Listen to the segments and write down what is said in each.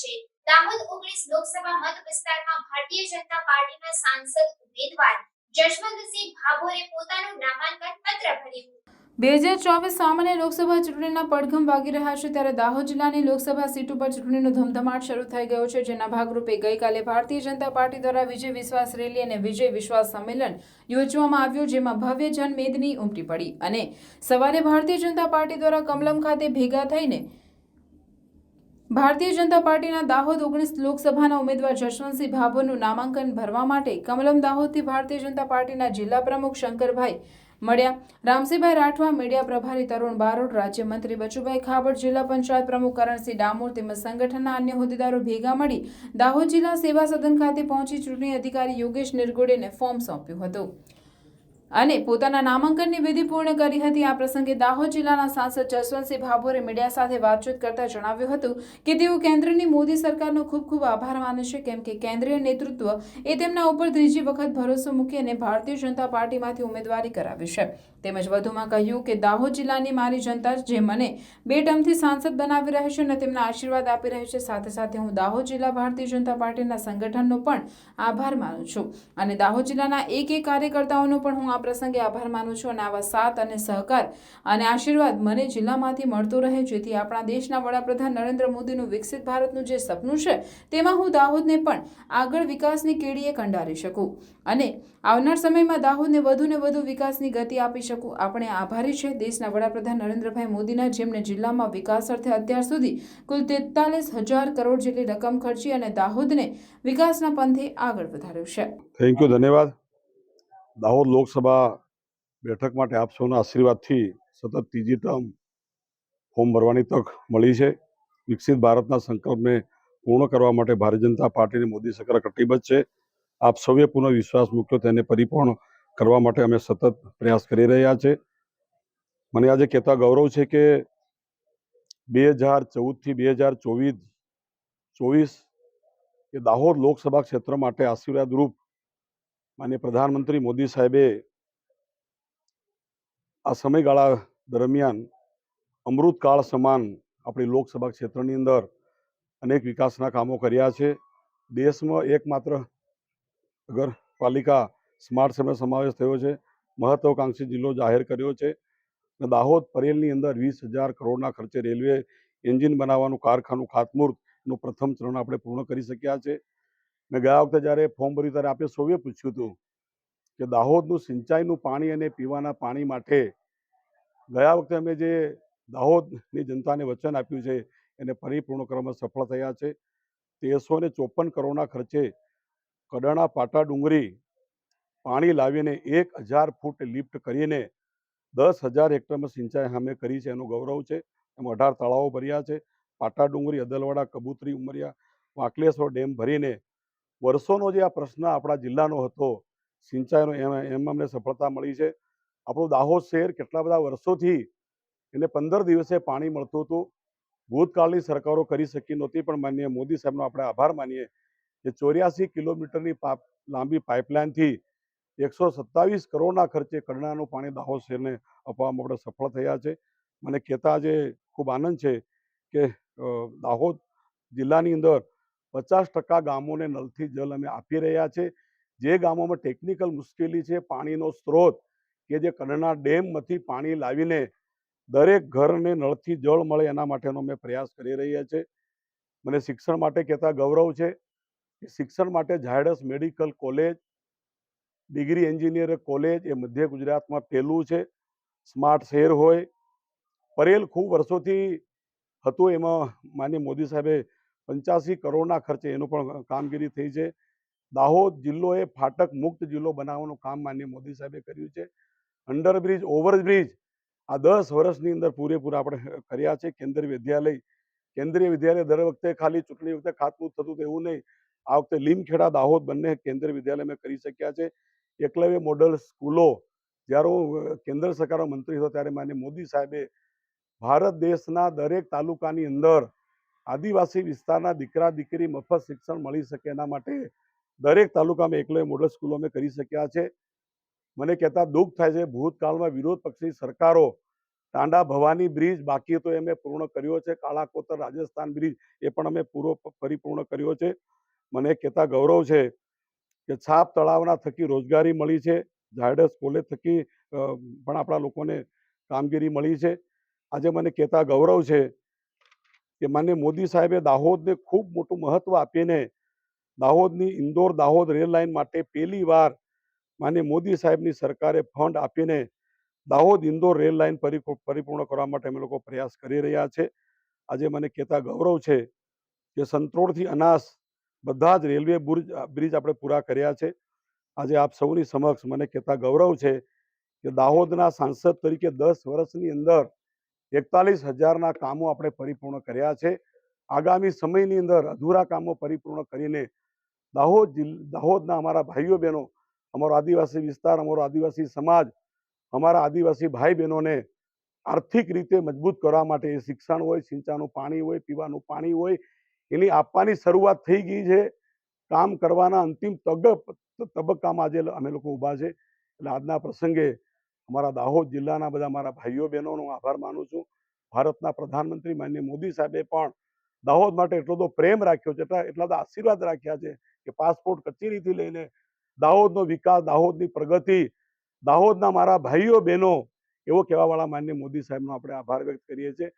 છે. દાહોદ ઓગણીસ લોકસભા મત વિસ્તારમાં ભારતીય જનતા પાર્ટીના સાંસદ ઉમેદવાર જશવંતસિંહ ભાભોરે પોતાનું નામાંકન પત્ર ભર્યું. બે હજાર ચોવીસ સામાન્ય લોકસભા ચૂંટણીના પડઘમ વાગી રહ્યા છે ત્યારે દાહોદ જિલ્લાની લોકસભા સીટ ઉપર ચૂંટણીનો ધમધમાટ શરૂ થઈ ગયો છે, જેના ભાગરૂપે ગઈકાલે ભારતીય જનતા પાર્ટી દ્વારા વિજય વિશ્વાસ રેલી અને વિજય વિશ્વાસ સંમેલન યોજવામાં આવ્યું, જેમાં ભવ્ય જનમેદની ઉમટી પડી અને સવારે ભારતીય જનતા પાર્ટી દ્વારા કમલમ ખાતે ભેગા થઈને ભારતીય જનતા પાર્ટીના દાહોદ ઓગણીસ લોકસભાના ઉમેદવાર જશવંતસિંહ ભાભોરનું નામાંકન ભરવા માટે કમલમ દાહોદથી ભારતીય જનતા પાર્ટીના જિલ્લા પ્રમુખ શંકરભાઈ મળ્યા. રામસિંહભાઈ રાઠવા, મીડિયા પ્રભારી તરુણ બારોટ રાજ્યમંત્રી બચુભાઈ ખાબડ, જિલ્લા પંચાયત પ્રમુખ કરણસિંહ ડામોર તેમજ સંગઠનના અન્ય હોદ્દેદારો ભેગા મળી દાહોદ જિલ્લા સેવા સદન ખાતે પહોંચી ચૂંટણી અધિકારી યોગેશ નિરગુડેને ફોર્મ સોંપ્યું હતું. અને પોતાના નામાંકનની વિધિ પૂર્ણ કરી હતી. આ પ્રસંગે દાહોદ જિલ્લાના સાંસદ જસવંતસિંહ ભાભોરે મીડિયા સાથે વાતચીત કરતા જણાવ્યું હતું કે તેઓ કેન્દ્રની મોદી સરકારનો ખૂબ ખૂબ આભાર માને છે, કેમ કે કેન્દ્રીય નેતૃત્વ એ તેમના ઉપર ત્રીજી વખત ભરોસો મૂકી અને ભારતીય જનતા પાર્ટીમાંથી ઉમેદવારી કરાવી છે. તેમજ વધુમાં કહ્યું કે દાહોદ જિલ્લાની મારી જનતા જે મને બે ટર્મથી સાંસદ બનાવી રહી છે અને તેમના આશીર્વાદ આપી રહી છે, સાથે સાથે હું દાહોદ જિલ્લા ભારતીય જનતા પાર્ટીના સંગઠનનો પણ આભાર માનું છું. અને દાહોદ જિલ્લાના એક એક કાર્યકર્તાઓનો પણ હું પ્રસંગે આભાર માનું છું અને આવા સાથ અને સહકાર અને આશીર્વાદ મને જિલ્લામાંથી મળતો રહે, જેથી આપણા દેશના વડાપ્રધાન નરેન્દ્ર મોદીનું વિકસિત ભારતનું જે સપનું છે, તેમાં હું દાહોદને પણ આગળ વિકાસની કેડીએ કંડારી શકું અને આવનાર સમયમાં દાહોદને વધુને વધુ વિકાસની ગતિ આપી શકું. આપણે આભારી છે. દેશના વડાપ્રધાન નરેન્દ્રભાઈ મોદીના જેમણે જિલ્લામાં વિકાસ અર્થે અત્યાર સુધી કુલ તેતાલીસ હજાર કરોડ જેટલી રકમ ખર્ચી અને દાહોદને વિકાસના પંથે આગળ વધાર્યું છે. થેન્ક યુ ધન્યવાદ. દાહોદ લોકસભા બેઠક માટે આપ સૌના આશીર્વાદથી સતત ત્રીજી ટર્મ ફોર્મ ભરવાની તક મળી છે. વિકસિત ભારતના સંકલ્પને પૂર્ણ કરવા માટે ભારતીય જનતા પાર્ટીની મોદી સરકાર કટિબદ્ધ છે. આપ સૌએ પુનઃ વિશ્વાસ મૂક્યો, તેને પરિપૂર્ણ કરવા માટે અમે સતત પ્રયાસ કરી રહ્યા છે. મને આજે કહેતા ગૌરવ છે કે બે હજાર ચૌદથી બે હજાર ચોવીસ ચોવીસ એ દાહોદ લોકસભા ક્ષેત્ર માટે આશીર્વાદરૂપ માન્ય પ્રધાનમંત્રી મોદી સાહેબે આ સમયગાળા દરમિયાન અમૃતકાળ સમાન આપણી લોકસભા ક્ષેત્રની અંદર અનેક વિકાસના કામો કર્યા છે. દેશમાં એકમાત્ર નગરપાલિકા સ્માર્ટ સિટીનો સમાવેશ થયો છે. મહત્વકાંક્ષી જિલ્લો જાહેર કર્યો છે. અને દાહોદ પરેલની અંદર વીસ હજાર કરોડના ખર્ચે રેલવે એન્જિન બનાવવાનું કારખાનું ખાતમુહૂર્તનું પ્રથમ ચરણ આપણે પૂર્ણ કરી શક્યા છે. મેં ગયા વખતે જ્યારે ફોર્મ ભર્યું ત્યારે આપણે સૌએ પૂછ્યું હતું કે દાહોદનું સિંચાઈનું પાણી અને પીવાના પાણી માટે ગયા વખતે અમે જે દાહોદની જનતાને વચન આપ્યું છે, એને પરિપૂર્ણ કરવામાં સફળ થયા છે. તેરસો ને ચોપન કરોડના ખર્ચે કડાણા, પાટા ડુંગરી પાણી લાવીને એક હજાર ફૂટ લિફ્ટ કરીને દસ હજાર હેક્ટરમાં સિંચાઈ અમે કરી છે, એનું ગૌરવ છે. એમાં અઢાર તળાવો ભર્યા છે. પાટા ડુંગરી અદલવાડા, કબૂતરી ઉમરિયા, વાંકલેશ્વર ડેમ ભરીને વર્ષોનો જે આ પ્રશ્ન આપણા જિલ્લાનો હતો, સિંચાઈનો એમ એમ અમને સફળતા મળી છે. આપણું દાહોદ શહેર કેટલા બધા વર્ષોથી એને પંદર દિવસે પાણી મળતું હતું. ભૂતકાળની સરકારો કરી શકી નહોતી, પણ માનીએ મોદી સાહેબનો આપણે આભાર માનીએ. કે ચોર્યાસી કિલોમીટરની લાંબી પાઇપલાઇનથી એકસો સત્તાવીસ કરોડના ખર્ચે કરણાનું પાણી દાહોદ શહેરને આપવામાં આપણે સફળ થયા છે. મને કહેતા આજે ખૂબ આનંદ છે કે દાહોદ જિલ્લાની અંદર પચાસ ટકા ગામોને નલથી જલ અમે આપી રહ્યા છે. જે ગામોમાં ટેકનિકલ મુશ્કેલી છે, પાણીનો સ્ત્રોત કે જે કડના ડેમમાંથી પાણી લાવીને દરેક ઘરને નળથી જળ મળે એના માટેનો અમે પ્રયાસ કરી રહ્યા છે. મને શિક્ષણ માટે કહેતા ગૌરવ છે કે શિક્ષણ માટે Zydus medical college, degree engineer college એ મધ્ય ગુજરાતમાં પહેલું છે. સ્માર્ટ શહેર હોય. પરેલ ખૂબ વર્ષોથી હતું એમાં માન્ય મોદી સાહેબે પંચ્યાસી કરોડના ખર્ચે એનું પણ કામગીરી થઈ છે. દાહોદ જિલ્લો એ ફાટક મુક્ત જિલ્લો બનાવવાનું કામ માન્ય મોદી સાહેબે કર્યું છે. અંડરબ્રિજ, ઓવરબ્રિજ આ દસ વર્ષની અંદર પૂરેપૂરા આપણે કર્યા છે. કેન્દ્રીય વિદ્યાલય કેન્દ્રીય વિદ્યાલય દર વખતે ખાલી ચૂંટણી વખતે ખાતમૂત થતું હતું એવું નહીં. આ વખતે લીમખેડા, દાહોદ બંને કેન્દ્રીય વિદ્યાલય અમે કરી શક્યા છે. એકલવ્ય મોડલ સ્કૂલો જ્યારે હું કેન્દ્ર સરકારનો મંત્રી હતો ત્યારે માન્ય મોદી સાહેબે ભારત દેશના દરેક તાલુકાની અંદર આદિવાસી વિસ્તારના દીકરા, દીકરી મફત શિક્ષણ મળી શકે એના માટે દરેક તાલુકામાં એકલવ્ય મોડલ સ્કૂલો અમે કરી શક્યા છે. મને કહેતા દુઃખ થાય છે, ભૂતકાળમાં વિરોધ પક્ષની સરકારો ટાંડા ભવાની બ્રિજ, બાકી તો અમે પૂર્ણ કર્યો છે. કાળા કોતર, રાજસ્થાન બ્રિજ એ પણ અમે પૂરો પરિપૂર્ણ કર્યો છે. મને કહેતા ગૌરવ છે કે છાપ તળાવના થકી રોજગારી મળી છે. ઝાયડસ કોલેજ થકી પણ આપણા લોકોને કામગીરી મળી છે. આજે મને કહેતા ગૌરવ છે કે માન્ય મોદી સાહેબે દાહોદને ખૂબ મોટું મહત્વ આપીને દાહોદની ઇન્દોર દાહોદ રેલ લાઇન માટે પહેલી વાર માન્ય મોદી સાહેબની સરકારે ફંડ આપીને દાહોદ ઇન્દોર રેલ લાઇન પરિપૂ- પરિપૂર્ણ કરવા માટે અમે લોકો પ્રયાસ કરી રહ્યા છે. આજે મને કહેતા ગૌરવ છે કે સંત્રોળથી અનાસ બધા જ રેલવે બ્રિજ બ્રિજ આપણે પૂરા કર્યા છે. આજે આપ સૌની સમક્ષ મને કહેતા ગૌરવ છે કે દાહોદના સાંસદ તરીકે દસ વર્ષની અંદર એકતાલીસ હજારના કામો આપણે પરિપૂર્ણ કર્યા છે. આગામી સમયની અંદર અધૂરા કામો પરિપૂર્ણ કરીને દાહોદ દાહોદના અમારા ભાઈઓ બહેનો, અમારો આદિવાસી વિસ્તાર, અમારો આદિવાસી સમાજ, અમારા આદિવાસી ભાઈ બહેનોને આર્થિક રીતે મજબૂત કરવા માટે એ શિક્ષણ હોય સિંચાનું પાણી હોય, પીવાનું પાણી હોય, એની આપવાની શરૂઆત થઈ ગઈ છે. કામ કરવાના અંતિમ તબક્કામાં આજે અમે લોકો ઊભા છે. એટલે આજના પ્રસંગે અમારા દાહોદ જિલ્લાના બધા મારા ભાઈઓ બહેનોનો આભાર માનું છું. ભારતના પ્રધાનમંત્રી માન્ય મોદી સાહેબે પણ દાહોદ માટે એટલો બધો પ્રેમ રાખ્યો છે, એટલા બધા આશીર્વાદ રાખ્યા છે કે પાસપોર્ટ કચેરીથી લઈને દાહોદનો વિકાસ, દાહોદની પ્રગતિ, દાહોદના મારા ભાઈઓ બહેનો એવો કહેવાવાળા માન્ય મોદી સાહેબનો આપણે આભાર વ્યક્ત કરીએ છીએ.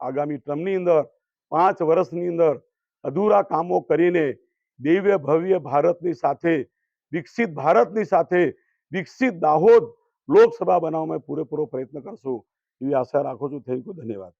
આગામી ટર્મની અંદર પાંચ વર્ષની અંદર અધૂરા કામો કરીને દિવ્ય ભવ્ય ભારતની સાથે, વિકસિત ભારતની સાથે, વિકસિત દાહોદ લોકસભા બનાવવામાં પૂરેપૂરો પ્રયત્ન કરશું એવી આશા રાખું છું. થેન્ક યુ ધન્યવાદ.